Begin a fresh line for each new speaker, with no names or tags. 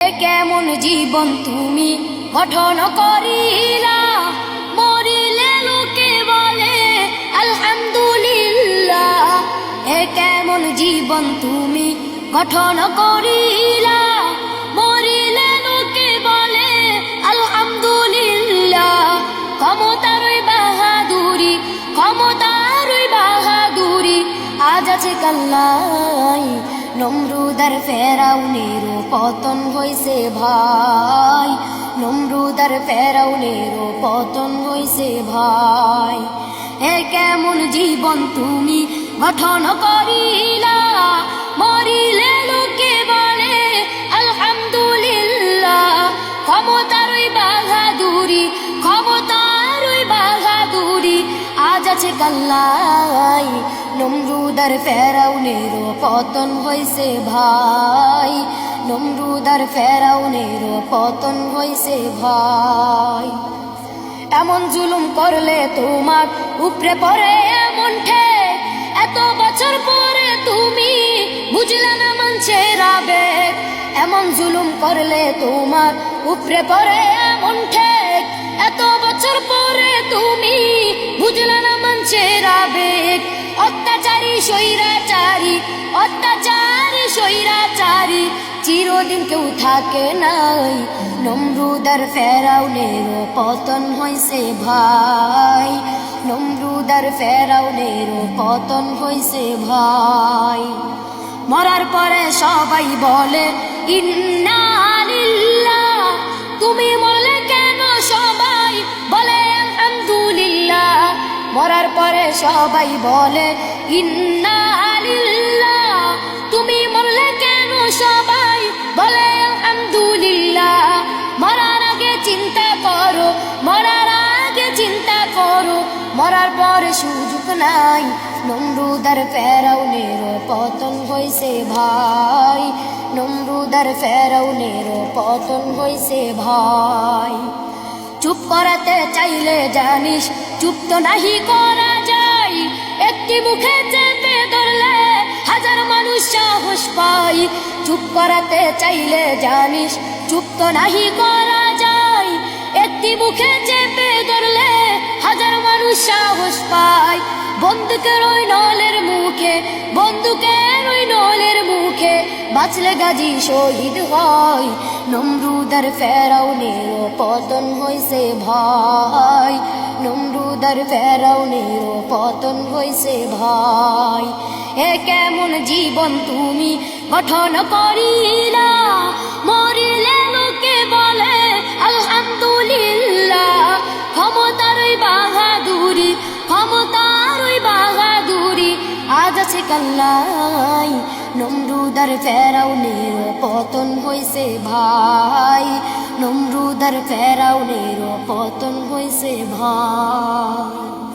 কেমন জীবন তুমি? গঠন করিলা, মরিলে লোকে বলে, আলহামদুলিল্লাহ। এ কেমন জীবন তুমি? গঠন করিলা, মরিলে লোকে বলে, আলহামদুলিল্লাহ। ক্ষমতারই বাহাদুরি ক্ষমতারই বাহাদুরি, আজ আছে কাল্লাই। নমরুদার ফেরাউনের পতন হইছে ভাই। নমরুদার ফেরাউনের পতন হইছে ভাই। এ কেমন জীবন তুমি, গঠন করিলা, মরিলে আজ আছে কাল্লাই নমরুদার ফেরাউনের পতন হইছে ভাই। নমরুদার ফেরাউনের পতন হইছে ভাই। এমন জুলুম করলে তোমার উপরে পড়ে এমন ঠে এত বছর পরে তুমি বুঝলে না মানুষের আবেগ এমন জুলুম করলে তোমার উপরে পড়ে এমন ঠেক। এত বছর পরে তুমি বুঝলে না মানুষের আবেগ। অত্যাচারী, স্বৈরাচারী অত্যাচারী, স্বৈরাচারী, চিরদিন কেউ থাকে নাই। নমরুদার ফেরাউনের পতন হইছে ভাই। নমরুদার ফেরাউনের পতন হইছে ভাই। মরার পরে সবাই বলে, ইন্না তুমি সবাই বলে, ইন্না তুমি মরলে কেন সবাই বলে, আলহামদুলিল্লাহ। মরার আগে চিন্তা করো, মরার আগে চিন্তা করো। মরার পরে সুযোগ নাই, নমরুদার ফেরাউনের পতন হইছে ভাই। নমরুদার ফেরাউনের পতন হইছে ভাই। চুপ করাতে চাইলে জানিস, চুপ তো নাহি করা একটি মুখে চেপে ধরলে হাজার মানুষ সাহস পাই চুপ করাতে চাইলে জানিস, চুপ তো নাহি করা যায়। একটি মুখে চেপে ধরলে হাজার মানুষ সাহস পায়। বন্দুকের ওই নলের মুখে বন্দুকের ওই নলের মুখে, বাঁচলে গাজী শহীদ হয়। নমরুদার ফেরাউনের পতন হইছে ভাই নমরুদার ফেরাউনের পতন হইছে ভাই। এ কেমন জীবন তুমি গঠন করিলা? মরিলে লোকে বলে, আলহামদুলিল্লাহ। ক্ষমতারই বাহাদুরি ক্ষমতারই বাহাদুরি আজ আছে কাল্লাই। নমরুদার ফেরাউনের পতন হইছে ভাই। নমরুদার ফেরাউনের পতন হয়েছে ভাই